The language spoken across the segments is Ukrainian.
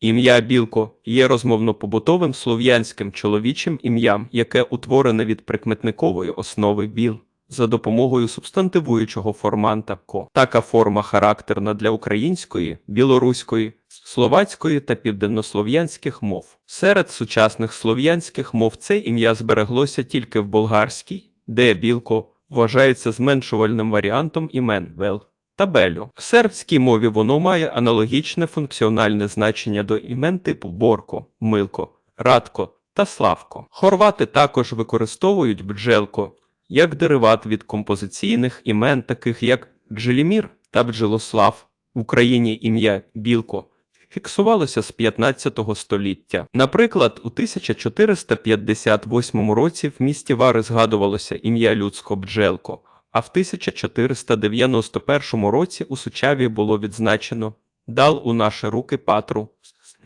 Ім'я Білко є розмовно-побутовим слов'янським чоловічим ім'ям, яке утворене від прикметникової основи біл за допомогою субстантивуючого форманта ко. Така форма характерна для української, білоруської, словацької та південнослов'янських мов. Серед сучасних слов'янських мов це ім'я збереглося тільки в болгарській, де білко вважається зменшувальним варіантом імен вел та белю. В сербській мові воно має аналогічне функціональне значення до імен типу Борко, Милко, Радко та Славко. Хорвати також використовують бджелко як дериват від композиційних імен, таких як Бджелімір та Бджелослав. В Україні ім'я Білко фіксувалося з 15 століття. Наприклад, у 1458 році в місті Вари згадувалося ім'я людсько Бджелко, а в 1491 році у Сучаві було відзначено «Дал у наші руки Патру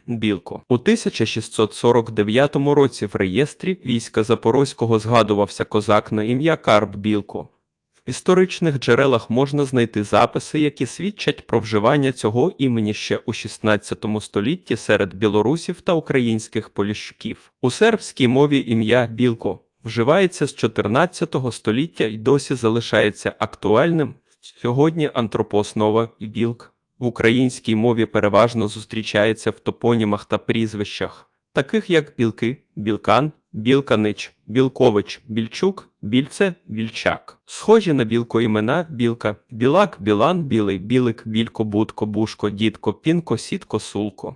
Білко. У 1649 році в реєстрі війська Запорозького згадувався козак на ім'я Карп Білко. В історичних джерелах можна знайти записи, які свідчать про вживання цього імені ще у 16 столітті серед білорусів та українських поліщуків. У сербській мові ім'я Білко вживається з 14 століття і досі залишається актуальним. Сьогодні антропооснова білк в українській мові переважно зустрічається в топонімах та прізвищах, таких як білки, білкан, білканич, білкович, більчук, більце, більчак. Схожі на білко імена білка, білак, білан, білий, білик, білько, будко, бушко, дідко, пінко, сітко, сулко.